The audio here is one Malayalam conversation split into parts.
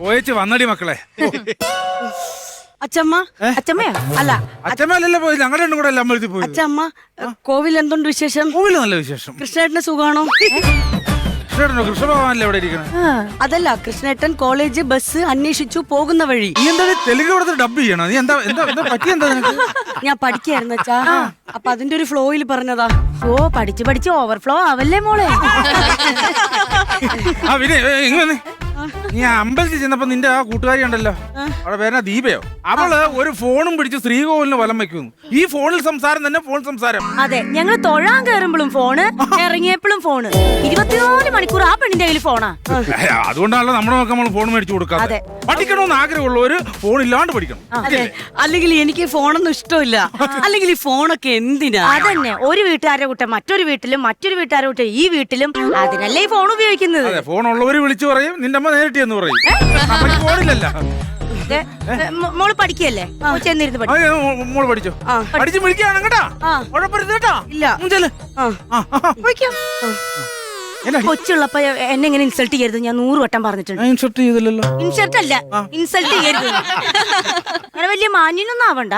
പോയേച്ച് വന്നടി മക്കളെ. അച്ചമ്മ അച്ഛമ്മയോ അല്ല അച്ഛമ്മല്ലല്ലോ പോയി ഞങ്ങളുടെ രണ്ടും കൂടെ അല്ല അമ്പലത്തിൽ പോയി അച്ചമ്മ കോവിൽ എന്തുണ്ട് വിശേഷം? കോവിൽ നല്ല വിശേഷം. കൃഷ്ണേട്ടന് സുഖാണോ? കൃഷ്ണനോ കൃഷ്ണഭഗവാനല്ലേ ഇവിടെ ഇരിക്കണേ? അതല്ല കൃഷ്ണേട്ടൻ കോളേജ് ബസ് അന്വേഷിച്ചു പോകുന്ന വഴി. നീ എന്താ തെലുങ്ക് കൊടുത്ത് ഡബ് ചെയ്യണോ? നീ എന്താ എന്താ എന്താ പറ്റി എന്താ നിനക്ക്? ഞാൻ പഠിക്കായിരുന്നു അച്ഛാ. അപ്പൊ അതിന്റെ ഒരു ഫ്ലോയിൽ പറഞ്ഞതാ. ഓ പഠിച്ചു പഠിച്ച് ഓവർഫ്ലോ ആവല്ലേ മോളെ? ആ പിന്നെ ഏ, ഇങ്ങ് വന്നേ. നീ അമ്പലത്തിൽ ചെന്നപ്പോ നിന്റെ ആ കൂട്ടുകാരി ഉണ്ടല്ലോ. അവിടെ പേരാ ദീപയോ? അവൾ ഒരു ഫോണും പിടിച്ച് ശ്രീകോവിലിന് വലം വെക്കുന്നു. ഈ ഫോണിൽ സംസാരം തന്നെ ഫോൺ സംസാരം. അതെ ഞങ്ങൾ തൊഴാൻ കയറുമ്പോഴും ഫോണ് ഇറങ്ങിയപ്പോഴും ഫോണ്. ഇരുപത്തിനാല് മണിക്കൂർ ആ പെണ്ണിന്റെ കയ്യിൽ ഫോണാ. അതുകൊണ്ടാണല്ലോ നമ്മുടെ നോക്കാൻ നമ്മൾ ഫോൺ മേടിച്ചു കൊടുക്കാതെ പഠിക്കണമെന്ന് ആഗ്രഹമുള്ളവര് ഫോൺ ഇല്ലാണ്ട് പഠിക്കണം. അല്ലെങ്കിൽ എനിക്ക് ഫോണൊന്നും ഇഷ്ടമില്ല. അല്ലെങ്കിൽ ഈ ഫോണൊക്കെ എന്തിനാ? അതന്നെ. ഒരു വീട്ടുകാരുടെ കൂട്ടം മറ്റൊരു വീട്ടിലും മറ്റൊരു വീട്ടുകാരുടെ കൂട്ടം ഈ വീട്ടിലും അതിനല്ലേ ഈ ഫോൺ ഉപയോഗിക്കുന്നത്? ഫോൺ ഉള്ളവര് വിളിച്ചു പറയും നിന്റെ അമ്മ നേരിട്ട് എന്ന് പറയും നമുക്ക് ഫോണില്ലല്ല ദേ, മോ- മോൾ പഠിക്കല്ലേ ചെന്നിരുന്ന് മോ- മോൾ പഠിച്ചോ ആ. പഠിച്ച് വിളിക്കുകയാണ് കേട്ടാ ആ. കുഴപ്പമില്ല കേട്ടാ ഇല്ല. ഉം, ചെല്ല്. ആ. ആ, ആ, ആ. പോയിക്കോ. എന്നാ? കൊച്ചുള്ളപ്പോ എന്നെ ഇങ്ങനെ ഇൻസൾട്ട് ചെയ്യരുത്. ഞാൻ നൂറ് വട്ടം പറഞ്ഞിട്ടുണ്ട്. ഇൻസൾട്ട് ചെയ്തില്ലല്ലോ. ഇൻസൾട്ട് അല്ല. ഇൻസൾട്ട് ചെയ്യരുത്. അങ്ങനെ വലിയ മാന്യനൊന്നും ആവണ്ട.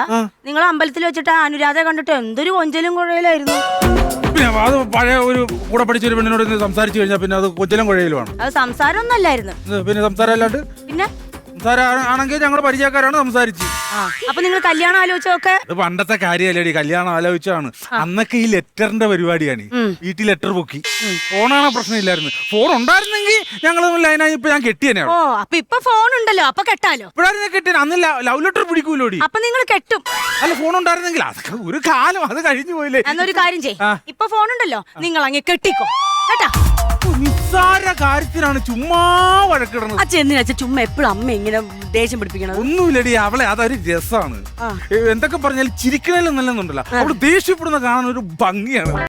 നിങ്ങൾ അമ്പലത്തിൽ വെച്ചിട്ട് അനുരാധ കണ്ടിട്ട് എന്തൊരു കൊഞ്ചലും കുഴയിലായിരുന്നു. പിന്നെ അത് പഴയ ഒരു കൂടെ പഠിച്ച ഒരു പെണ്ണിനോട് സംസാരിച്ചു കഴിഞ്ഞാൽ പിന്നെ അത് കൊച്ചിലും കുഴയിലുമാണ് അത് സംസാരമൊന്നും അല്ലായിരുന്നു. ഇത് പിന്നെ സംസാരം അല്ലാണ്ട്? പിന്നെ? സംസാരം ആണെങ്കിൽ ഞങ്ങൾ പരിചയക്കാരാണ് സംസാരിച്ച്. അപ്പൊ നിങ്ങൾ കല്യാണം ആലോചിച്ചൊക്കെ പണ്ടത്തെ കാര്യമല്ലേടി കല്യാണം ആലോചിച്ചാണ് അന്നൊക്കെ ഈ ലെറ്ററിന്റെ പരിപാടിയാണ് വീട്ടിൽ ലെറ്റർ പൊക്കി ഫോണാണ് പ്രശ്നമില്ലായിരുന്നു. ഫോൺ ഉണ്ടായിരുന്നെങ്കിൽ ഞങ്ങൾ ലൈനായി ഇപ്പൊ ഞാൻ കെട്ടിയനെ ഓ അപ്പൊ ഇപ്പൊ ഫോൺ ഉണ്ടല്ലോ അപ്പൊ കെട്ടാലോ? ഇപ്പോഴായിരുന്നു കെട്ടിയ? അന്ന് ലവ് ലെറ്റർ പിടിക്കൂലോടി. അപ്പൊ നിങ്ങൾ കെട്ടും. അല്ല ഫോൺ ഉണ്ടായിരുന്നെങ്കിൽ അതൊക്കെ ഒരു കാലം അത് കഴിഞ്ഞു പോയില്ലേ. എന്നൊരു കാര്യം ചെയ് ആ. ഇപ്പൊ ഫോൺ ഉണ്ടല്ലോ നിങ്ങൾ അങ്ങ് കെട്ടിക്കോ. കേട്ടാ? കാര്യത്തിനാണ് ചുമ്മാ വഴക്കിടുന്നത്. അച്ഛൻ എന്തിനാ അച്ഛൻ ചുമ്മാ എപ്പോഴും അമ്മ ഇങ്ങനെ ദേഷ്യം പിടിപ്പിക്കണത്? ഒന്നുമില്ലടി അവളെ അതൊരു രസമാണ്. എന്തൊക്കെ പറഞ്ഞാൽ ചിരിക്കണേലും നല്ലതുണ്ടല്ലോ അവൾ ദേഷ്യപ്പെടുന്ന കാണാൻ ഒരു ഭംഗിയാണ്.